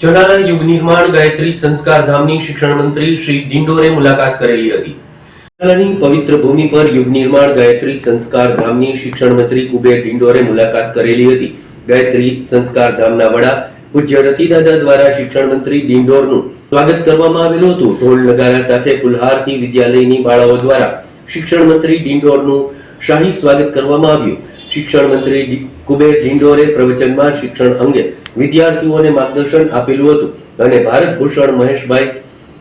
ચણાના યુગ નિર્માણ ગાયત્રી સંસ્કાર ધામની શિક્ષણ મંત્રી શ્રી ડિંડોરે મુલાકાત કરેલી હતી. ચણાની પવિત્ર ભૂમિ પર યુગ નિર્માણ ગાયત્રી સંસ્કાર ધામની શિક્ષણ મંત્રી કુબેર ડિંડોરે મુલાકાત કરેલી હતી. ગાયત્રી સંસ્કાર ધામના વડા પૂજ્ય રતિદાદા દ્વારા શિક્ષણ મંત્રી ડિંડોરનું સ્વાગત કરવામાં આવેલું હતું. ઢોલ નગારા સાથે ફુલહારથી વિદ્યાલયની બાળાઓ દ્વારા શિક્ષણ મંત્રી ડિંડોરનું શાહી સ્વાગત કરવામાં આવ્યું. શિક્ષણ મંત્રી કુબેર ડિંડોરે પ્રવચનમાં શિક્ષણ અંગે વિદ્યાર્થીઓને માર્ગદર્શન આપેલું હતું અને ભારત ભૂષણ મહેશભાઈ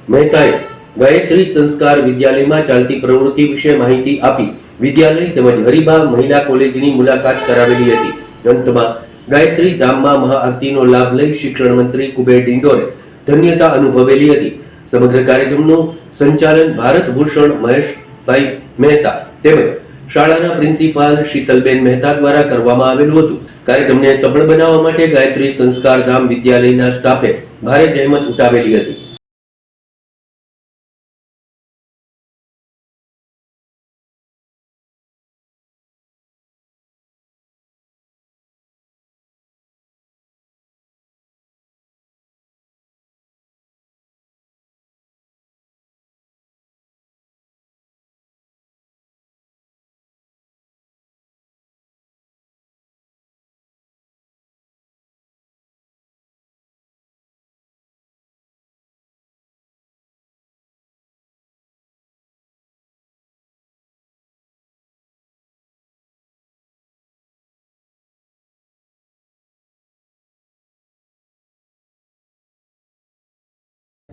મહેતાએ ગાયત્રી સંસ્કાર વિદ્યાલયમાં ચાલતી પ્રવૃત્તિ વિશે માહિતી આપી વિદ્યાલય તેમજ હરિભા મહિલા કોલેજની મુલાકાત કરાવેલી હતી. અંતમાં ગાયત્રી ધામમાં મહાઆરતીનો લાભ લઈ શિક્ષણ મંત્રી કુબેર ડિંડોરે ધન્યતા અનુભવેલી હતી. સમગ્ર કાર્યક્રમનું સંચાલન ભારત ભૂષણ મહેશભાઈ મહેતા તેમજ શાળાના પ્રિન્સિપાલ શીતલબેન મહેતા દ્વારા કરવામાં આવેલું હતું. કાર્યક્રમને સફળ બનાવવા માટે ગાયત્રી સંસ્કાર ધામ વિદ્યાલયના સ્ટાફે ભારે જહેમત ઉઠાવેલી હતી.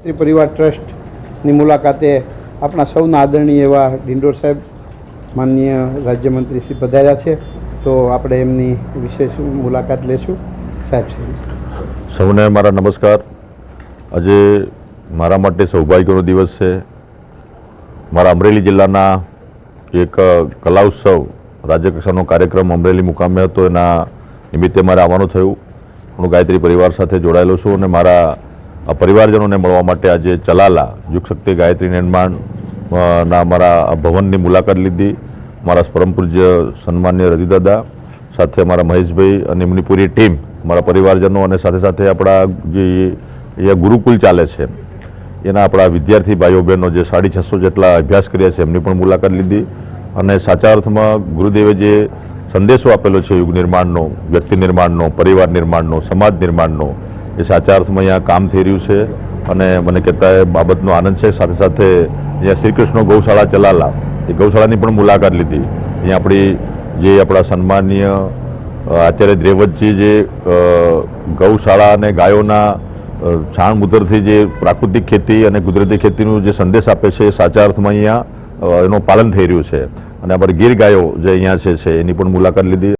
ગાયત્રી પરિવાર ટ્રસ્ટની મુલાકાતે આપણા સૌના આદરણીય એવા ડિંડોર સાહેબ, માનનીય રાજ્યમંત્રી શ્રી પધાર્યા છે. તો આપણે એમની વિશેષ મુલાકાત લેશું. સાહેબશ્રી સૌને મારા નમસ્કાર. આજે મારા માટે સૌભાગ્યનો દિવસ છે. મારા અમરેલી જિલ્લાના એક કલા ઉત્સવ રાજ્યકક્ષાનો કાર્યક્રમ અમરેલી મુકામે હતો. એના નિમિત્તે મારે આવવાનું થયું. હું ગાયત્રી પરિવાર સાથે જોડાયેલો છું અને મારા આ પરિવારજનોને મળવા માટે આજે ચલાલા યુગ શક્તિ ગાયત્રી નિર્માણ ના મારા ભવનની મુલાકાત લીધી. મારા પરમ પૂજ્ય સન્માન્ય રતિદાદા સાથે અમારા મહેશભાઈ અને એમની પૂરી ટીમ મારા પરિવારજનો અને સાથે સાથે આપણા જે અહીંયા ગુરુકુલ ચાલે છે, એના આપણા વિદ્યાર્થી ભાઈઓ બહેનો જે સાડી છસો જેટલા અભ્યાસ કર્યા છે, એમની પણ મુલાકાત લીધી. અને સાચા અર્થમાં ગુરુદેવે જે સંદેશો આપેલો છે યુગ નિર્માણનો, વ્યક્તિ નિર્માણનો, પરિવાર નિર્માણનો, સમાજ નિર્માણનો એ સાચા અર્થમાં અહીંયા કામ થઈ રહ્યું છે અને મને કહેતા એ બાબતનો આનંદ છે. સાથે સાથે અહીંયા શ્રી કૃષ્ણ ગૌશાળા ચલાલા, એ ગૌશાળાની પણ મુલાકાત લીધી. અહીંયા આપણી જે આપણા સન્માનીય આચાર્ય દ્રેવતજી જે ગૌશાળા અને ગાયોના છાણ મૂતરથી જે પ્રાકૃતિક ખેતી અને કુદરતી ખેતીનું જે સંદેશ આપે છે, એ સાચા અર્થમાં અહીંયા એનું પાલન થઈ રહ્યું છે. અને આપણે ગીર ગાયો જે અહીંયા છે, એની પણ મુલાકાત લીધી.